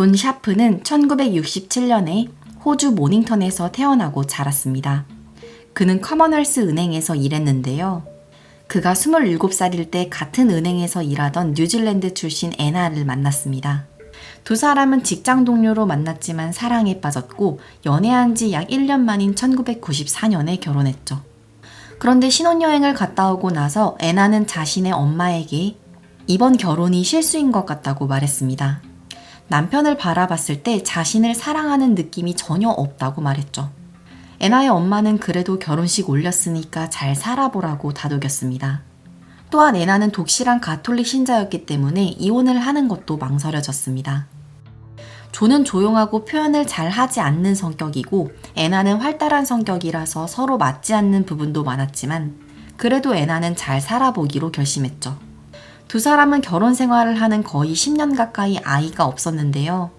존 샤프는 1967년에 호주 모닝턴에서 태어나고 자랐습니다. 그는 커먼웰스 은행에서 일했는데요. 그가 27살일 때 같은 은행에서 일하던 뉴질랜드 출신 애나를 만났습니다. 두 사람은 직장 동료로 만났지만 사랑에 빠졌고 연애한 지 약 1년 만인 1994년에 결혼했죠. 그런데 신혼여행을 갔다 오고 나서 애나는 자신의 엄마에게 이번 결혼이 실수인 것 같다고 말했습니다. 남편을 바라봤을 때 자신을 사랑하는 느낌이 전혀 없다고 말했죠. 애나의 엄마는 그래도 결혼식 올렸으니까 잘 살아보라고 다독였습니다. 또한 애나는 독실한 가톨릭 신자였기 때문에 이혼을 하는 것도 망설여졌습니다. 조는 조용하고 표현을 잘 하지 않는 성격이고 애나는 활달한 성격이라서 서로 맞지 않는 부분도 많았지만 그래도 애나는 잘 살아보기로 결심했죠. 두 사람은 결혼 생활을 하는 거의 10년 가까이 아이가 없었는데요.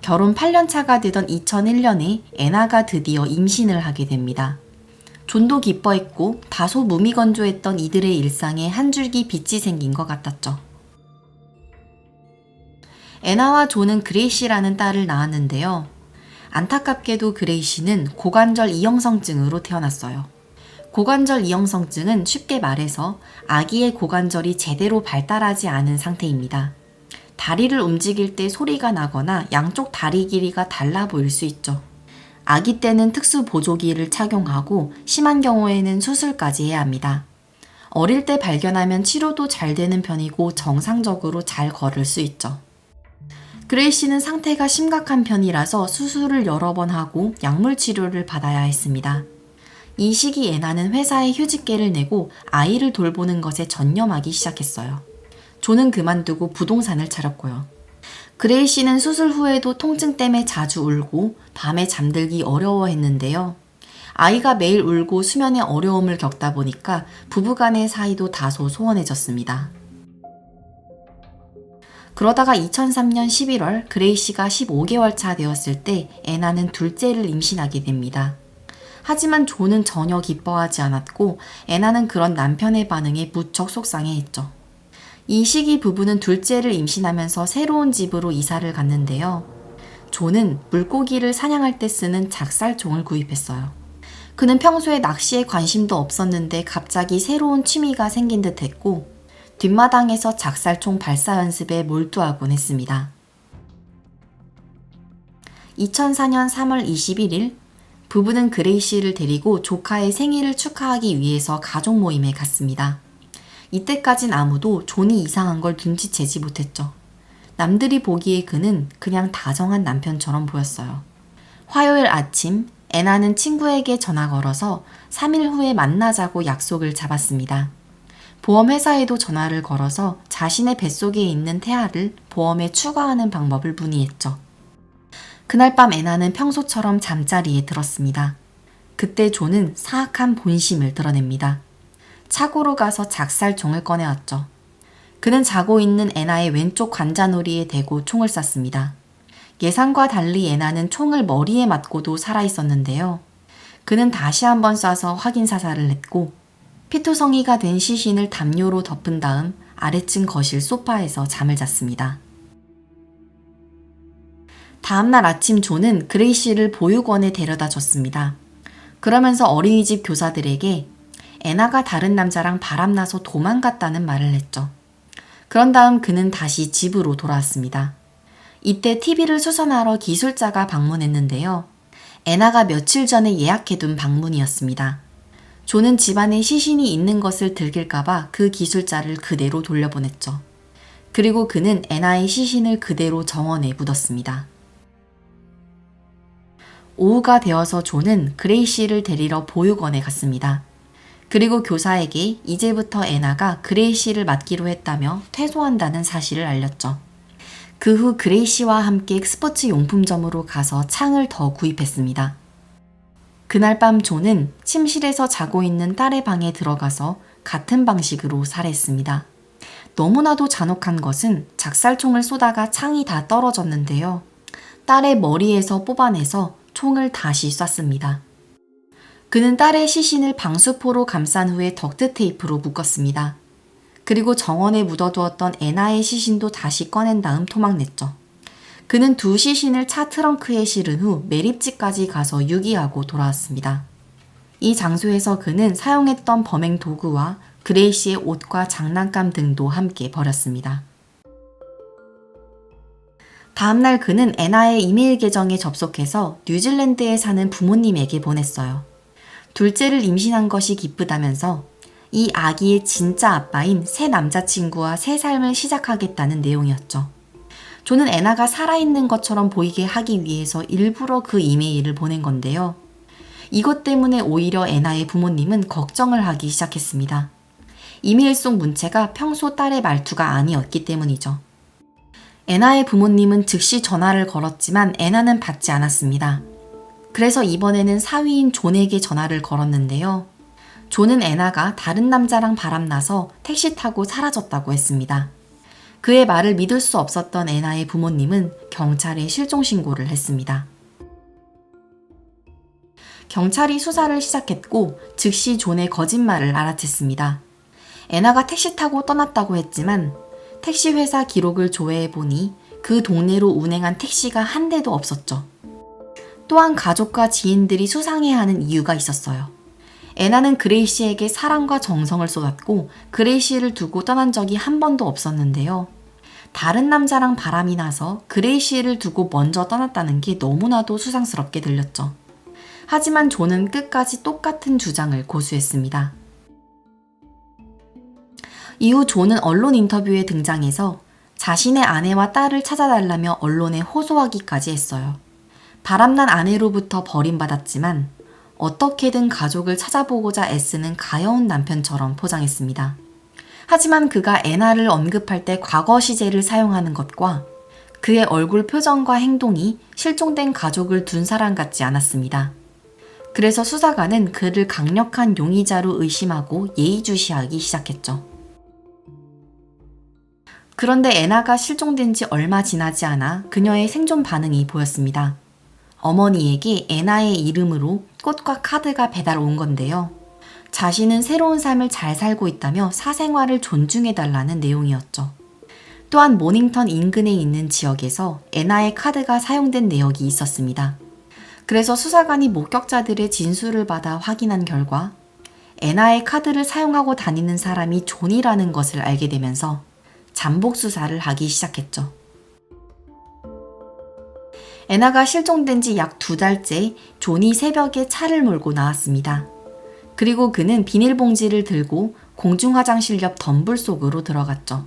결혼 8년 차가 되던 2001년에 애나가 드디어 임신을 하게 됩니다. 존도 기뻐했고 다소 무미건조했던 이들의 일상에 한 줄기 빛이 생긴 것 같았죠. 애나와 존은 그레이시라는 딸을 낳았는데요. 안타깝게도 그레이시는 고관절 이형성증으로 태어났어요. 고관절 이형성증은 쉽게 말해서 아기의 고관절이 제대로 발달하지 않은 상태입니다. 다리를 움직일 때 소리가 나거나 양쪽 다리 길이가 달라 보일 수 있죠. 아기 때는 특수 보조기를 착용하고 심한 경우에는 수술까지 해야 합니다. 어릴 때 발견하면 치료도 잘 되는 편이고 정상적으로 잘 걸을 수 있죠. 그레이 씨는 상태가 심각한 편이라서 수술을 여러 번 하고 약물 치료를 받아야 했습니다. 이 시기 애나는 회사에 휴직계를 내고 아이를 돌보는 것에 전념하기 시작했어요. 조는 그만두고 부동산을 차렸고요. 그레이 씨는 수술 후에도 통증 때문에 자주 울고 밤에 잠들기 어려워했는데요. 아이가 매일 울고 수면에 어려움을 겪다 보니까 부부간의 사이도 다소 소원해졌습니다. 그러다가 2003년 11월 그레이 씨가 15개월 차 되었을 때 애나는 둘째를 임신하게 됩니다. 하지만 조는 전혀 기뻐하지 않았고 애나는 그런 남편의 반응에 무척 속상해했죠. 이 시기 부부는 둘째를 임신하면서 새로운 집으로 이사를 갔는데요. 조는 물고기를 사냥할 때 쓰는 작살총을 구입했어요. 그는 평소에 낚시에 관심도 없었는데 갑자기 새로운 취미가 생긴 듯 했고, 뒷마당에서 작살총 발사 연습에 몰두하곤 했습니다. 2004년 3월 21일, 부부는 그레이 씨를 데리고 조카의 생일을 축하하기 위해서 가족 모임에 갔습니다. 이때까진 아무도 존이 이상한 걸 눈치채지 못했죠. 남들이 보기에 그는 그냥 다정한 남편처럼 보였어요. 화요일 아침, 애나는 친구에게 전화 걸어서 3일 후에 만나자고 약속을 잡았습니다. 보험회사에도 전화를 걸어서 자신의 뱃속에 있는 태아를 보험에 추가하는 방법을 문의했죠. 그날 밤 애나는 평소처럼 잠자리에 들었습니다. 그때 존은 사악한 본심을 드러냅니다. 차고로 가서 작살 총을 꺼내왔죠. 그는 자고 있는 애나의 왼쪽 관자놀이에 대고 총을 쐈습니다. 예상과 달리 애나는 총을 머리에 맞고도 살아있었는데요. 그는 다시 한번 쏴서 확인 사살을 했고 피투성이가 된 시신을 담요로 덮은 다음 아래층 거실 소파에서 잠을 잤습니다. 다음날 아침 조는 그레이시를 보육원에 데려다 줬습니다. 그러면서 어린이집 교사들에게 애나가 다른 남자랑 바람나서 도망갔다는 말을 했죠. 그런 다음 그는 다시 집으로 돌아왔습니다. 이때 TV를 수선하러 기술자가 방문했는데요. 애나가 며칠 전에 예약해둔 방문이었습니다. 조는 집안에 시신이 있는 것을 들킬까봐 그 기술자를 그대로 돌려보냈죠. 그리고 그는 애나의 시신을 그대로 정원에 묻었습니다. 오후가 되어서 조는 그레이시를 데리러 보육원에 갔습니다. 그리고 교사에게 이제부터 애나가 그레이시를 맡기로 했다며 퇴소한다는 사실을 알렸죠. 그 후 그레이시와 함께 스포츠 용품점으로 가서 창을 더 구입했습니다. 그날 밤 조는 침실에서 자고 있는 딸의 방에 들어가서 같은 방식으로 살해했습니다. 너무나도 잔혹한 것은 작살총을 쏘다가 창이 다 떨어졌는데요. 딸의 머리에서 뽑아내서 총을 다시 쐈습니다. 그는 딸의 시신을 방수포로 감싼 후에 덕트 테이프로 묶었습니다. 그리고 정원에 묻어두었던 애나의 시신도 다시 꺼낸 다음 토막냈죠. 그는 두 시신을 차 트렁크에 실은 후 매립지까지 가서 유기하고 돌아왔습니다. 이 장소에서 그는 사용했던 범행 도구와 그레이시의 옷과 장난감 등도 함께 버렸습니다. 다음날 그는 애나의 이메일 계정에 접속해서 뉴질랜드에 사는 부모님에게 보냈어요. 둘째를 임신한 것이 기쁘다면서 이 아기의 진짜 아빠인 새 남자친구와 새 삶을 시작하겠다는 내용이었죠. 조는 애나가 살아있는 것처럼 보이게 하기 위해서 일부러 그 이메일을 보낸 건데요. 이것 때문에 오히려 애나의 부모님은 걱정을 하기 시작했습니다. 이메일 속 문체가 평소 딸의 말투가 아니었기 때문이죠. 애나의 부모님은 즉시 전화를 걸었지만 애나는 받지 않았습니다. 그래서 이번에는 사위인 존에게 전화를 걸었는데요. 존은 애나가 다른 남자랑 바람나서 택시 타고 사라졌다고 했습니다. 그의 말을 믿을 수 없었던 애나의 부모님은 경찰에 실종신고를 했습니다. 경찰이 수사를 시작했고 즉시 존의 거짓말을 알아챘습니다. 애나가 택시 타고 떠났다고 했지만 택시 회사 기록을 조회해 보니 그 동네로 운행한 택시가 한 대도 없었죠. 또한 가족과 지인들이 수상해하는 이유가 있었어요. 애나는 그레이시에게 사랑과 정성을 쏟았고 그레이시를 두고 떠난 적이 한 번도 없었는데요. 다른 남자랑 바람이 나서 그레이시를 두고 먼저 떠났다는 게 너무나도 수상스럽게 들렸죠. 하지만 존은 끝까지 똑같은 주장을 고수했습니다. 이후 존은 언론 인터뷰에 등장해서 자신의 아내와 딸을 찾아달라며 언론에 호소하기까지 했어요. 바람난 아내로부터 버림받았지만 어떻게든 가족을 찾아보고자 애쓰는 가여운 남편처럼 포장했습니다. 하지만 그가 애나를 언급할 때 과거 시제를 사용하는 것과 그의 얼굴 표정과 행동이 실종된 가족을 둔 사람 같지 않았습니다. 그래서 수사관은 그를 강력한 용의자로 의심하고 예의주시하기 시작했죠. 그런데 애나가 실종된 지 얼마 지나지 않아 그녀의 생존 반응이 보였습니다. 어머니에게 애나의 이름으로 꽃과 카드가 배달 온 건데요. 자신은 새로운 삶을 잘 살고 있다며 사생활을 존중해달라는 내용이었죠. 또한 모닝턴 인근에 있는 지역에서 애나의 카드가 사용된 내역이 있었습니다. 그래서 수사관이 목격자들의 진술을 받아 확인한 결과 애나의 카드를 사용하고 다니는 사람이 존이라는 것을 알게 되면서 잠복 수사를 하기 시작했죠. 애나가 실종된 지 약 두 달째 존이 새벽에 차를 몰고 나왔습니다. 그리고 그는 비닐봉지를 들고 공중 화장실 옆 덤불 속으로 들어갔죠.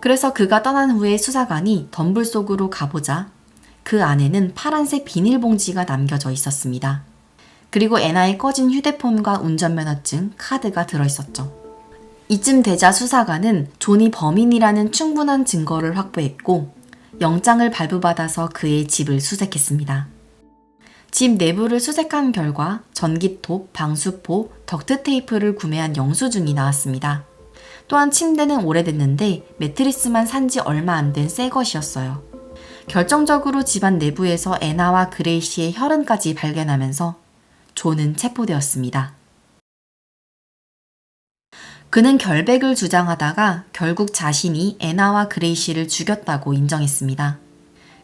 그래서 그가 떠난 후에 수사관이 덤불 속으로 가보자 그 안에는 파란색 비닐봉지가 남겨져 있었습니다. 그리고 애나의 꺼진 휴대폰과 운전면허증, 카드가 들어있었죠. 이쯤 되자 수사관은 존이 범인이라는 충분한 증거를 확보했고 영장을 발부받아서 그의 집을 수색했습니다. 집 내부를 수색한 결과 전기톱, 방수포, 덕트테이프를 구매한 영수증이 나왔습니다. 또한 침대는 오래됐는데 매트리스만 산 지 얼마 안 된 새 것이었어요. 결정적으로 집안 내부에서 애나와 그레이시의 혈흔까지 발견하면서 존은 체포되었습니다. 그는 결백을 주장하다가 결국 자신이 애나와 그레이시를 죽였다고 인정했습니다.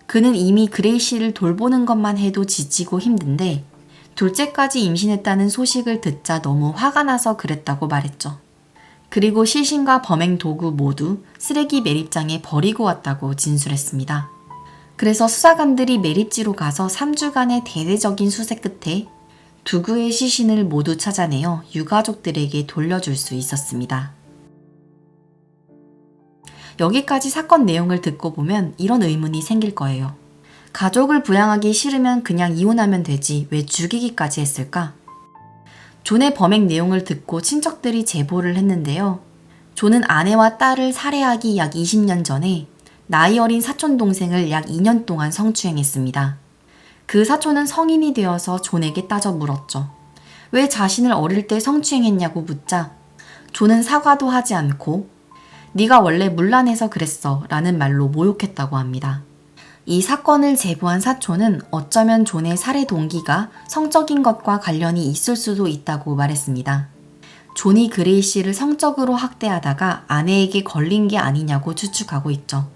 그는 이미 그레이시를 돌보는 것만 해도 지치고 힘든데 둘째까지 임신했다는 소식을 듣자 너무 화가 나서 그랬다고 말했죠. 그리고 시신과 범행 도구 모두 쓰레기 매립장에 버리고 왔다고 진술했습니다. 그래서 수사관들이 매립지로 가서 3주간의 대대적인 수색 끝에 두구의 시신을 모두 찾아내어 유가족들에게 돌려줄 수 있었습니다. 여기까지 사건 내용을 듣고 보면 이런 의문이 생길 거예요. 가족을 부양하기 싫으면 그냥 이혼하면 되지 왜 죽이기까지 했을까? 존의 범행 내용을 듣고 친척들이 제보를 했는데요. 존은 아내와 딸을 살해하기 약 20년 전에 나이 어린 사촌 동생을 약 2년 동안 성추행했습니다. 그 사촌은 성인이 되어서 존에게 따져 물었죠. 왜 자신을 어릴 때 성추행했냐고 묻자 존은 사과도 하지 않고 네가 원래 물란해서 그랬어 라는 말로 모욕했다고 합니다. 이 사건을 제보한 사촌은 어쩌면 존의 살해 동기가 성적인 것과 관련이 있을 수도 있다고 말했습니다. 존이 그레이 씨를 성적으로 학대하다가 아내에게 걸린 게 아니냐고 추측하고 있죠.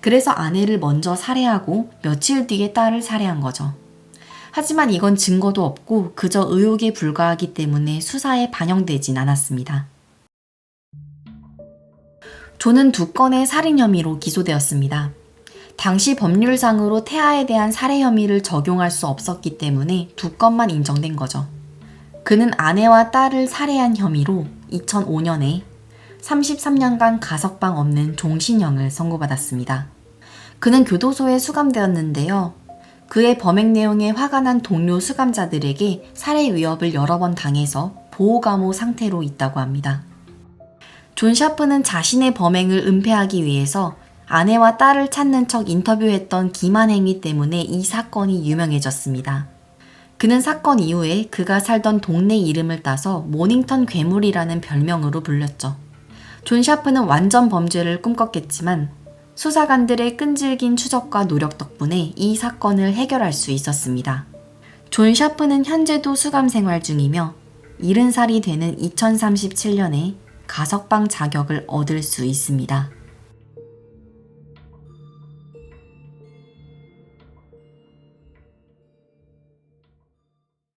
그래서 아내를 먼저 살해하고 며칠 뒤에 딸을 살해한 거죠. 하지만 이건 증거도 없고 그저 의혹에 불과하기 때문에 수사에 반영되진 않았습니다. 조는 두 건의 살인 혐의로 기소되었습니다. 당시 법률상으로 태아에 대한 살해 혐의를 적용할 수 없었기 때문에 두 건만 인정된 거죠. 그는 아내와 딸을 살해한 혐의로 2005년에 33년간 가석방 없는 종신형을 선고받았습니다. 그는 교도소에 수감되었는데요. 그의 범행 내용에 화가 난 동료 수감자들에게 살해 위협을 여러 번 당해서 보호감호 상태로 있다고 합니다. 존 샤프는 자신의 범행을 은폐하기 위해서 아내와 딸을 찾는 척 인터뷰했던 기만 행위 때문에 이 사건이 유명해졌습니다. 그는 사건 이후에 그가 살던 동네 이름을 따서 모닝턴 괴물이라는 별명으로 불렸죠. 존 샤프는 완전 범죄를 꿈꿨겠지만 수사관들의 끈질긴 추적과 노력 덕분에 이 사건을 해결할 수 있었습니다. 존 샤프는 현재도 수감 생활 중이며 70살이 되는 2037년에 가석방 자격을 얻을 수 있습니다.